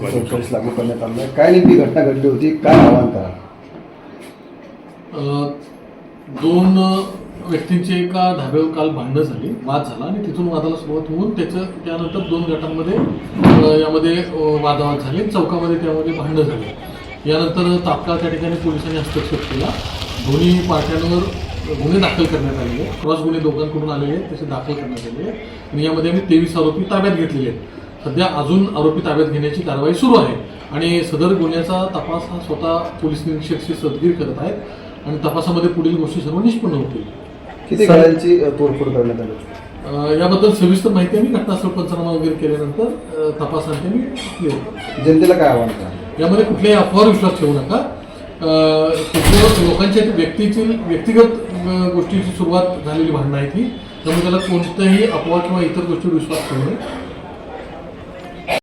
लागू करण्यात आलं काय नेमकी घटना घडली होती? काय आव्हान करा? दोन व्यक्तींची एका धाब्यावर काल भांडणं झाली वाद झाला आणि तिथून वादाला सुरुवात होऊन त्याचं त्यानंतर दोन गटांमध्ये यामध्ये वादावाद झाले. चौकामध्ये त्यामध्ये भांडणं झाली. यानंतर तात्काळ त्या ठिकाणी पोलिसांनी हस्तक्षेप केला. दोन्ही पार्ट्यांवर गुन्हे दाखल करण्यात आलेले. क्रॉस गुन्हे दोघांकडून आलेले आहेत. तसे दाखल करण्यात आलेले आहेत. आणि यामध्ये आम्ही तेवीस आरोपी ताब्यात घेतलेले आहेत. सध्या अजून आरोपी ताब्यात घेण्याची कारवाई सुरू आहे. आणि सदर गुन्ह्याचा तपास हा स्वतः पोलीस निरीक्षक श्री सदगीर करत आहेत आणि तपासामध्ये पुढील गोष्टी सर्व निष्पन्न होतील. किती गाड्यांची तोडफोड करण्यात आली? याबद्दल सविस्तर माहिती आम्ही घटनास्थळ पंचनामा वगैरे केल्यानंतर तपासांती clear करू. जनतेला काय आव्हान करा यामध्ये कुठल्याही अफवावर विश्वास ठेवू नका. अ, कुठलं लोकांच्या व्यक्तीची व्यक्तिगत गोष्टीची सुरुवात झालेली भांडणं आहे ती. त्यामुळे त्याला कोणत्याही अफवा किंवा इतर गोष्टीवर विश्वास ठेवू नये.